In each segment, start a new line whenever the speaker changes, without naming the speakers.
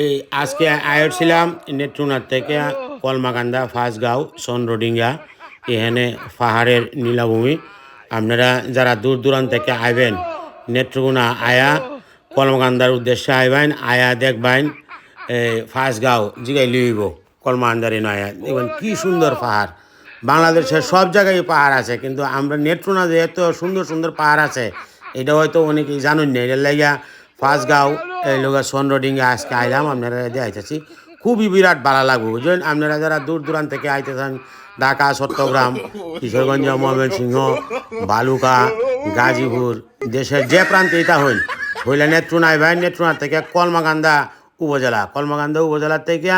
এই আজকে আয়োছিলাম নেত্রুনাথ থেকে কলমাকান্দা, ফাঁসগাঁও, চন্দ্রডিঙ্গা, এখানে পাহাড়ের নীলাভূমি। আপনারা যারা দূর দূরান্ত থেকে আইবেন, নেত্রকোনা আয়া, কলমাকান্দার উদ্দেশ্যে আইবেন, আয়া দেখবেন, এই ফাঁসগাঁও, জিগাই লিইব, কলমাকান্দারে নয়া দেখবেন কি সুন্দর পাহাড়। বাংলাদেশের সব জায়গায় পাহাড় আছে, কিন্তু আমরা নেত্রকোনা যে এত সুন্দর সুন্দর পাহাড় আছে, এটা হয়তো অনেকেই জানুন না। এটার লাগিয়া ফাঁসগাঁও এই লোক চন্দ্রডিঙ্গা আজকে আইলাম, আপনারা দেখাইতেছি খুবই বিরাট ভালো লাগবে, বুঝলেন? আপনারা যারা দূর দূরান্ত থেকে আইতেছেন, ঢাকা, চট্টগ্রাম, কিশোরগঞ্জ, ময়মনসিংহ, বালুকা, গাজীপুর, দেশের যে প্রান্তে এটা হইল, হইলে নেত্রুনা ভাই নেত্রুনা থেকে কলমাকান্দা উপজেলা কলমাকান্দা উপজেলা থেকে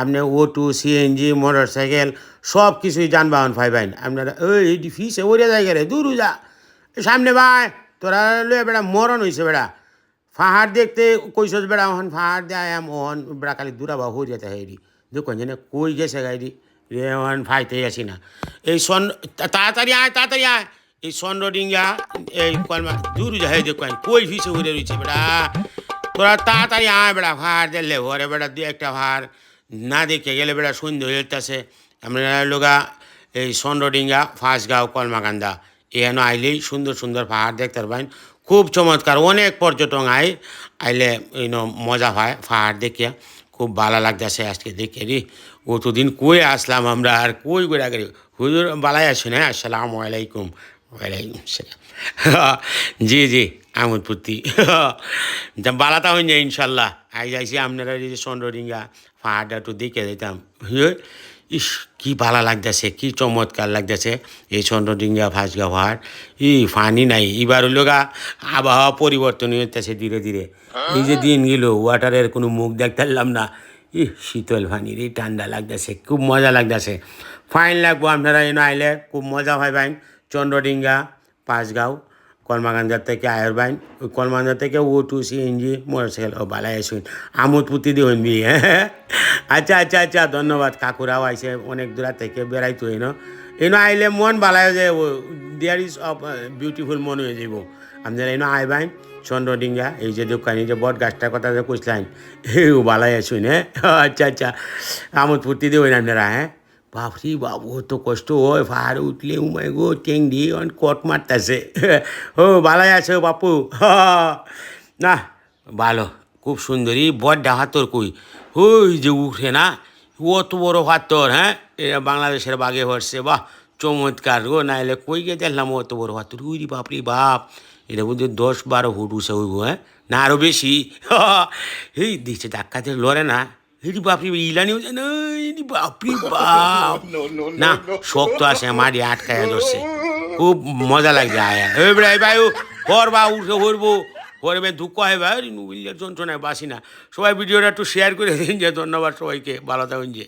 আপনি অটো সিএনজি মোটর সাইকেল সব কিছুই যানবাহন পাইবেন আপনারা ওই ফিসে ওরে জায়গা রে, দূর যা সামনে ভাই, তোরা লয়ে বেড়া, মরণ হয়েছে বেড়া। পাহাড় দেখতে কইসস বেড়া ওহন পাহাড় দিয়ে আয়াম ওহন বেড়া খালি দূরাবা হয়ে যেতে হেরি দেখুন জানে কই গেছে গাড়ি রে ওহন ফাইতে আসি না এই সন তাড়াতাড়ি আয় তাড়াতাড়ি আয় এই চন্দ্র ডিঙ্গা এই কলমা দূর যা হেই দেখুন কই ফিসে উড়ে রয়েছে বেড়া তোরা তাড়াতাড়ি আয় বেড়া ভাড় দিলে ঘরে বেড়া দু একটা ভাড় না দেখে গেলে বেড়া সন্ধ্যে হয়ে যেতেছে আমরা লোগা এই চন্দ্রডিঙ্গা ফাঁসগাঁও কলমাকান্দা এখানে আইলেই সুন্দর সুন্দর পাহাড় দেখতে পারবেন খুব চমৎকার। অনেক পর্যটন আয় আইলে ইনো মজা হয়, পাহাড় দেখে খুব ভালো লাগতেছে আজকে দেখে। রে অতদিন কই আসলাম আমরা আর কই করে আগে হুজুর বালাই আসুন হ্যাঁ আসসালামু আলাইকুম। ওয়ালাইকুম সালাম। জি জি আমোদপুর্তি বালাতা হয়ে যায় ইনশাল্লাহ। আই যাইছি আপনারা যে চন্দ্রডিঙ্গা পাহাড়টা একটু দেখে দিতাম ইস, কি ভালো লাগতেছে, কি চমৎকার লাগতেছে। এই চন্দ্রডিঙ্গা ফাঁসগা পাহাড় ই, ফানি নাই। এবার হলো গা, আবহাওয়া পরিবর্তন হইতেছে ধীরে ধীরে। এই যে দিন গেল, ওয়াটারের কোনো মুখ দেখতে না। ই শীতল ফানির এই ঠান্ডা লাগতেছে, খুব মজা লাগতেছে। ফাইন লাগবো আপনারা, এনে আইলে খুব মজা হয় বাইন চন্দ্রডিঙ্গা পাঁচগাঁও। কলমাগান্দার থেকে আয়ের বাইন ওই থেকে ও টু সি সিএনজি মোটরসাইকেল ও বালাই আসুন আমোদ পুতি হইবি হ্যাঁ আচ্ছা আচ্ছা আচ্ছা ধন্যবাদ। কাকুরাও আইসে অনেক দূরা থেকে বেড়াইতো এনো এনো আইলে মন বালাই যে দেয়ার ইজ অফ বিউটিফুল মন হয়ে যাব আপনারা এনো আইবাইন চন্দ্রডিঙ্গা এই যে দোকানি যে বট গাছটার কথা যে কইসলাইন ও বালাই আসুন হ্যাঁ? আচ্ছা আচ্ছা আমোদ ফুর্তি দিয়ে আপনারা হ্যাঁ? বাপরি বাবু তো কষ্ট হয় পাহাড়ে উঠলে উমাই গো টেং দিয়ে অন কট মারতেছে। ও ভালাই আছে বাপু। না, ভালো, খুব সুন্দরী, বড় হাতর কই। ওই যে উঠে না, অত বড় হাতর হ্যাঁ? এরা বাংলাদেশের বাগে হরছে, বাহ, চমৎকার গো, নাইলে কই গে দেখলাম অত বড় হাতর? উইরি বাপরি বাপ এটা বুঝি দশ বারো ফুট উঠছে হইব হ্যাঁ? না আরও বেশি। এই দিচ্ছে ধাক্কাতে লড়ে না। এটি বাপরি, ইলানিও যায় না এটি বাপরি বাপ। না শক্ত আছে মারি আটকায় ধরছে। খুব মজা লাগছে আয়া। এই ভাই ভাই কর বা উঠে করব করবে দুঃখ হয় ভাই নুবিলের যন্ত্রণায় বাসি না। সবাই ভিডিওটা একটু শেয়ার করে দিন যে ধন্যবাদ সবাইকে। ভালো থাকুন যে।